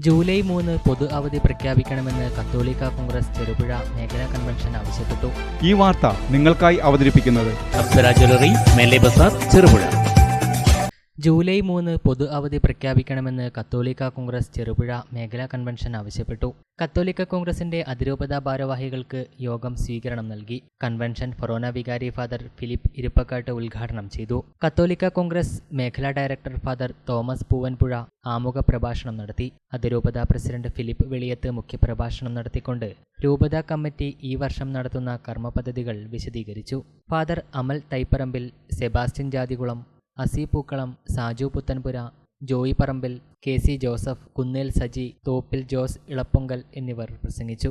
July മൂന്ന് പൊതു അവധി പ്രഖ്യാപിക്കണമെന്ന് കത്തോലിക്ക കോൺഗ്രസ് ചെറുപുഴ മേഖലാ കൺവെൻഷൻ ആവശ്യപ്പെട്ടു. ഈ വാർത്ത നിങ്ങൾക്കായി അവതരിപ്പിക്കുന്നത് അപ്സര ജ്വല്ലറി മേലെ ബസാർ ചെറുപുഴ. ജൂലൈ മൂന്ന് പൊതു അവധി പ്രഖ്യാപിക്കണമെന്ന് കത്തോലിക്ക കോൺഗ്രസ് ചെറുപുഴ മേഖലാ കൺവെൻഷൻ ആവശ്യപ്പെട്ടു. കത്തോലിക്ക കോൺഗ്രസിന്റെ അതിരൂപത ഭാരവാഹികൾക്ക് യോഗം സ്വീകരണം നൽകി. കൺവെൻഷൻ ഫൊറോന വികാരി ഫാദർ ഫിലിപ്പ് ഇരുപ്പക്കാട്ട് ഉദ്ഘാടനം ചെയ്തു. കത്തോലിക്ക കോൺഗ്രസ് മേഖലാ ഡയറക്ടർ ഫാദർ തോമസ് പൂവൻപുഴ ആമുഖ പ്രഭാഷണം നടത്തി. അതിരൂപത പ്രസിഡന്റ് ഫിലിപ്പ് വെളിയത്ത് മുഖ്യപ്രഭാഷണം നടത്തിക്കൊണ്ട് രൂപത കമ്മിറ്റി ഈ വർഷം നടത്തുന്ന കർമ്മപദ്ധതികൾ വിശദീകരിച്ചു. ഫാദർ അമൽ തൈപ്പറമ്പിൽ സെബാസ്റ്റ്യൻ ജാതികുളം അസി Pookkalam Saju Puthenpura Joy Parambil K C Joseph Kunnel Saji Thoppil Jose Elapponkal എന്നിവർ പ്രസംഗിച്ചു.